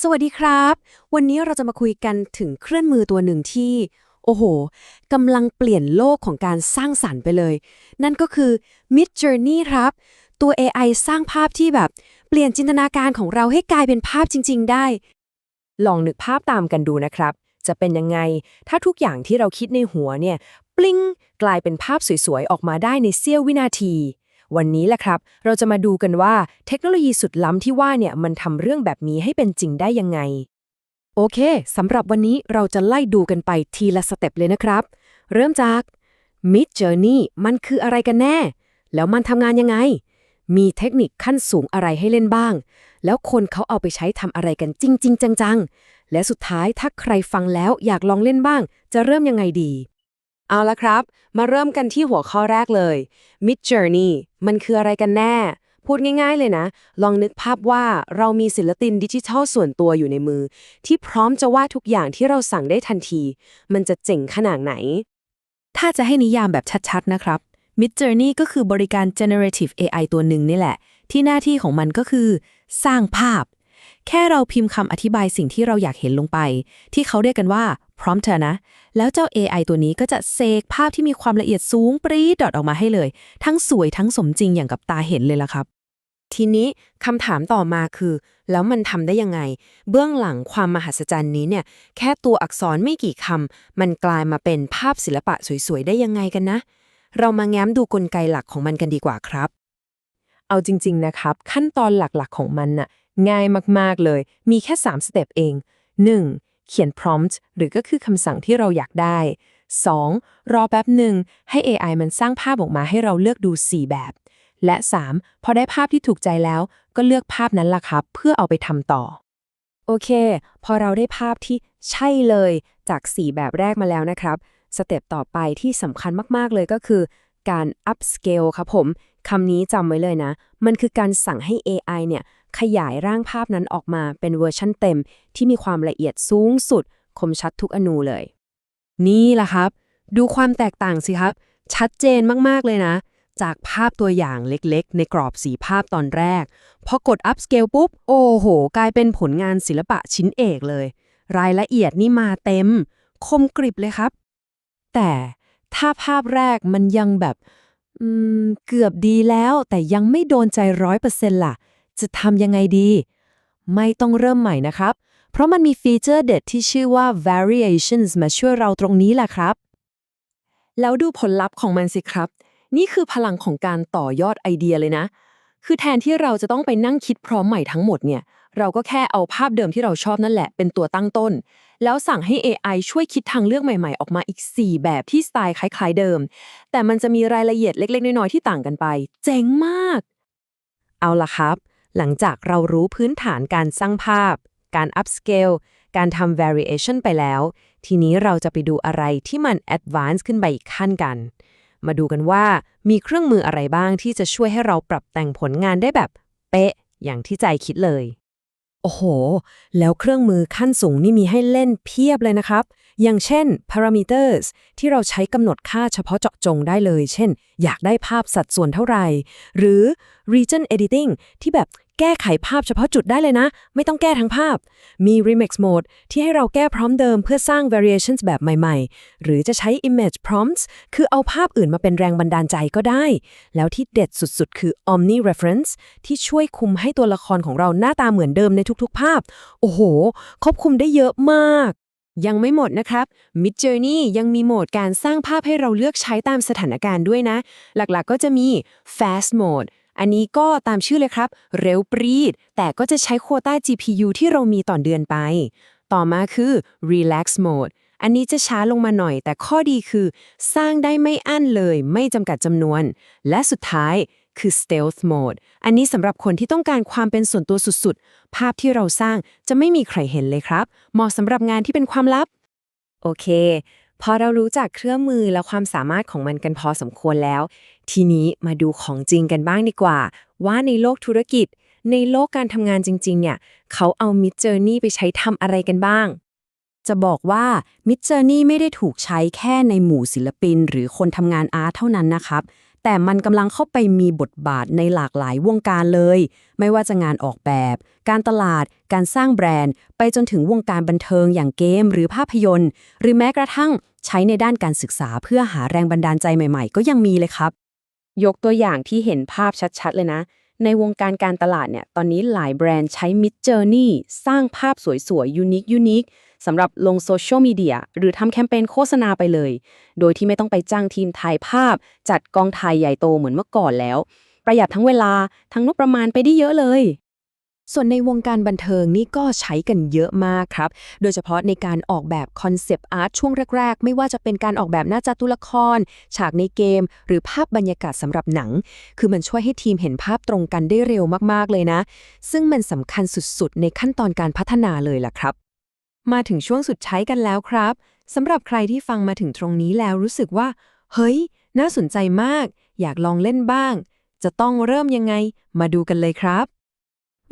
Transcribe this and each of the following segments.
สวัสดีครับ วันนี้เราจะมาคุยกันถึงเครื่องมือตัวหนึ่งที่ โอ้โหกำลังเปลี่ยนโลกของการสร้างสรรค์ไปเลย นั่นก็คือ Mid Journey ครับ ตัว AI สร้างภาพที่แบบ เปลี่ยนจินตนาการของเราให้กลายเป็นภาพจริง ๆ ได้ ลองนึกภาพตามกันดูนะครับ จะเป็นยังไง ถ้าทุกอย่างที่เราคิดในหัวเนี่ย ปลิ้ง กลายเป็นภาพสวย ๆ ออกมาได้ในเสี้ยววินาที วันนี้แหละครับ เราจะมาดูกันว่าเทคโนโลยีสุดล้ำที่ว่าเนี่ยมันทำเรื่องแบบนี้ให้เป็นจริงได้ยังไง โอเคสำหรับวันนี้เราจะไล่ดูกันไปทีละสเต็ปเลยนะครับ เริ่มจาก Mid Journey มันคืออะไรกันแน่ แล้วมันทำงานยังไง มีเทคนิคขั้นสูงอะไรให้เล่นบ้าง แล้วคนเขาเอาไปใช้ทำอะไรกันจริง ๆ จัง ๆ และสุดท้ายถ้าใครฟังแล้วอยากลองเล่นบ้าง จะเริ่มยังไงดี เอาละครับ มาเริ่มกันที่หัวข้อแรกเลย Mid Journey มันคืออะไรกันแน่ พูดง่ายๆเลยนะ ลองนึกภาพว่าเรามีศิลปินดิจิทัลส่วนตัวอยู่ในมือ ที่พร้อมจะวาดทุกอย่างที่เราสั่งได้ทันที มันจะเจ๋งขนาดไหน ถ้าจะให้นิยามแบบชัดๆนะครับ Mid Journey ก็คือบริการ generative AI ตัวหนึ่งนี่แหละ ที่หน้าที่ของมันก็คือ สร้างภาพ แค่เราพิมพ์คำอธิบายสิ่งที่เราอยากเห็นลงไป ที่เขาเรียกกันว่า prompter นะ แล้วเจ้า AI ตัวนี้ก็จะเซกภาพที่มีความละเอียดสูงปรีดดอทออกมาให้เลย ทั้งสวยทั้งสมจริงอย่างกับตาเห็นเลยล่ะครับ ทีนี้คำถามต่อมาคือ แล้วมันทำได้ยังไง เบื้องหลังความมหัศจรรย์นี้เนี่ย แค่ตัวอักษรไม่กี่คำมันกลายมาเป็นภาพศิลปะสวยๆได้ยังไงกันนะ เรามาแง้มดูกลไกหลักของมันกันดีกว่าครับ เอาจริง ๆนะครับ ขั้นตอนหลักๆของมันน่ะง่ายมากๆเลย มีแค่3สเต็ปเอง 1. เขียน prompt หรือก็คือคำสั่งที่เราอยากได้ 2. รอแป๊บหนึ่งให้ AI มันสร้างภาพออกมาให้เราเลือกดู 4 แบบ และ 3. พอได้ภาพที่ถูกใจแล้ว ก็เลือกภาพนั้นล่ะครับ เพื่อเอาไปทำต่อ โอเค พอเราได้ภาพที่ใช่เลยจาก 4 แบบแรกมาแล้วนะครับ สเต็ปต่อไปที่สำคัญมาก ๆ เลยก็คือ การ upscale ครับผมคำนี้จำไว้เลยนะ มันคือการสั่งให้ AI เนี่ย ขยายร่างภาพนั้นออกมาเป็นเวอร์ชั่นเต็ม ที่มีความละเอียดสูงสุด คมชัดทุกอนูเลย นี่แหละครับ ดูความแตกต่างสิครับ ชัดเจนมาก ๆ เลยนะ จากภาพตัวอย่างเล็กๆ ในกรอบสีภาพตอนแรก พอกด upscale ปุ๊บ โอ้โห กลายเป็นผลงานศิลปะชิ้นเอกเลย รายละเอียดนี่มาเต็ม คมกริบเลยครับ แต่ถ้าภาพแรกมันยังแบบเกือบดีแล้วแต่ยังไม่โดนใจร้อยเปอร์เซ็นต์ล่ะ จะทำยังไงดี ไม่ต้องเริ่มใหม่นะครับ เพราะมันมีฟีเจอร์เด็ดที่ชื่อว่า variations มาช่วยเราตรงนี้แหละครับ แล้วดูผลลัพธ์ของมันสิครับ นี่คือพลังของการต่อยอดไอเดียเลยนะ คือแทนที่เราจะต้องไปนั่งคิดพร้อมใหม่ทั้งหมดเนี่ย เราก็แค่เอาภาพเดิมที่เราชอบนั่นแหละ เป็นตัวตั้งต้น แล้วสั่งให้ AI ช่วยคิดทางเลือกใหม่ ๆ ออกมาอีก 4 แบบที่สไตล์คล้าย ๆ เดิม แต่มันจะมีรายละเอียดเล็ก ๆ น้อยๆที่ต่างกันไป เจ๋งมาก เอาล่ะครับ หลังจากเรารู้พื้นฐานการสร้างภาพ การ upscale การทำ variation ไปแล้ว ทีนี้เราจะไปดูอะไรที่มัน advance ขึ้นไปอีกขั้นกัน มาดูกันว่ามีเครื่องมืออะไรบ้างที่จะช่วยให้เราปรับแต่งผลงานได้แบบเป๊ะ อย่างที่ใจคิดเลย โอ้โห แล้วเครื่องมือขั้นสูงนี่มีให้เล่นเพียบเลยนะครับ อย่างเช่น parameters ที่เราใช้กำหนดค่าเฉพาะเจาะจงได้เลย เช่น อยากได้ภาพสัดส่วนเท่าไหร่ หรือ region editing ที่แบบ แก้ไขภาพเฉพาะจุดได้เลยนะ ไม่ต้องแก้ทั้งภาพ มี remix mode ที่ให้เราแก้พร้อมเดิมเพื่อสร้าง variations แบบใหม่ๆ หรือจะใช้ image prompts คือเอาภาพอื่นมาเป็นแรงบันดาลใจก็ได้ แล้วที่เด็ดสุดๆ คือ omni reference ที่ช่วยคุมให้ตัวละครของเราหน้าตาเหมือนเดิมในทุกๆ ภาพ โอ้โห ครอบคุมได้เยอะมาก ยังไม่หมดนะครับ Mid Journey ยังมีโหมดการสร้างภาพให้เราเลือกใช้ตามสถานการณ์ด้วยนะ หลักๆก็จะมี Fast Mode อันนี้ก็ตามชื่อเลยครับ เร็วปรีด แต่ก็จะใช้โควต้า GPU ที่เรามีต่อเดือนไป ต่อมาคือ Relax Mode อันนี้จะช้าลงมาหน่อย แต่ข้อดีคือ สร้างได้ไม่อั้นเลย ไม่จำกัดจำนวน และสุดท้ายคือ Stealth Mode อันนี้สำหรับคนที่ต้องการความเป็นส่วนตัวสุดๆ ภาพที่เราสร้างจะไม่มีใครเห็นเลยครับ เหมาะสำหรับงานที่เป็นความลับ โอเค พอเรารู้จักเครื่องมือและความสามารถของมันกันพอสมควรแล้ว ทีนี้มาดูของจริงกันบ้างดีกว่า ว่าในโลกธุรกิจ ในโลกการทำงานจริง ๆ เนี่ย เขาเอา Mid Journey ไปใช้ทำอะไรกันบ้าง จะบอกว่า Mid Journey ไม่ได้ถูกใช้แค่ในหมู่ศิลปิน หรือคนทำงานอาร์ตเท่านั้นนะครับ แต่มันกำลังเข้าไปมีบทบาทในหลากหลายวงการเลย ไม่ว่าจะงานออกแบบ การตลาด การสร้างแบรนด์ ไปจนถึงวงการบันเทิงอย่างเกมหรือภาพยนตร์ หรือแม้กระทั่งใช้ในด้านการศึกษาเพื่อหาแรงบันดาลใจใหม่ๆ ก็ยังมีเลยครับ ยกตัวอย่างที่เห็นภาพชัดๆ เลยนะ ในวงการการตลาดเนี่ยตอนนี้หลายแบรนด์ใช้ Mid Journey สร้างภาพสวยๆยูนิคยูนิคสำหรับลงโซเชียลมีเดียหรือทำแคมเปญโฆษณาไปเลย โดยที่ไม่ต้องไปจ้างทีมถ่ายภาพ จัดกองถ่ายใหญ่โตเหมือนเมื่อก่อนแล้ว ประหยัดทั้งเวลาทั้งงบประมาณไปได้เยอะเลย ส่วนในวงการบันเทิงนี่ก็ใช้กันเยอะมากครับ โดยเฉพาะในการออกแบบคอนเซปต์อาร์ตช่วงแรก ๆ ไม่ว่าจะเป็นการออกแบบหน้าจัตุละคร ฉากในเกม หรือภาพบรรยากาศสำหรับหนัง คือมันช่วยให้ทีมเห็นภาพตรงกันได้เร็วมากๆเลยนะ ซึ่งมันสำคัญสุดๆ ในขั้นตอนการพัฒนาเลยล่ะครับ มาถึงช่วงสุดท้ายกันแล้วครับสำหรับใครที่ฟังมาถึงตรงนี้แล้วรู้สึกว่า เฮ้ย น่าสนใจมาก อยากลองเล่นบ้าง จะต้องเริ่มยังไง มาดูกันเลยครับ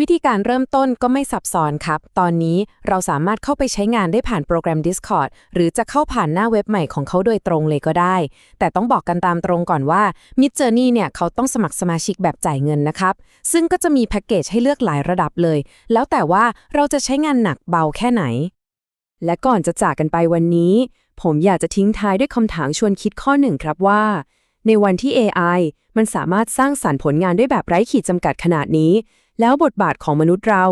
วิธีการเริ่มต้นก็ไม่ซับซ้อนครับ ตอนนี้เราสามารถเข้าไปใช้งานได้ผ่านโปรแกรม Discord หรือจะเข้าผ่านหน้าเว็บใหม่ของเขาโดยตรงเลยก็ได้ แต่ต้องบอกกันตามตรงก่อนว่า Mid Journey เนี่ยเขาต้องสมัครสมาชิกแบบจ่ายเงินนะครับ ซึ่งก็จะมีแพ็กเกจให้เลือกหลายระดับเลย แล้วแต่ว่าเราจะใช้งานหนักเบาแค่ไหน และก่อนจะจากกันไปวันนี้ ผมอยากจะทิ้งท้ายด้วยคำถามชวนคิดข้อหนึ่งครับว่า ในวันที่ AI มันสามารถสร้างสารรค์ผลงานได้แบบไร้ขีดจำกัดขนาดนี้ แล้วบทบาทของมนุษย์เรา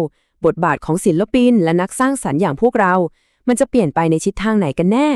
บทบาทของศิลปิน และนักสร้างสรรค์อย่างพวกเรา มันจะเปลี่ยนไปในทิศทางไหนกันแน่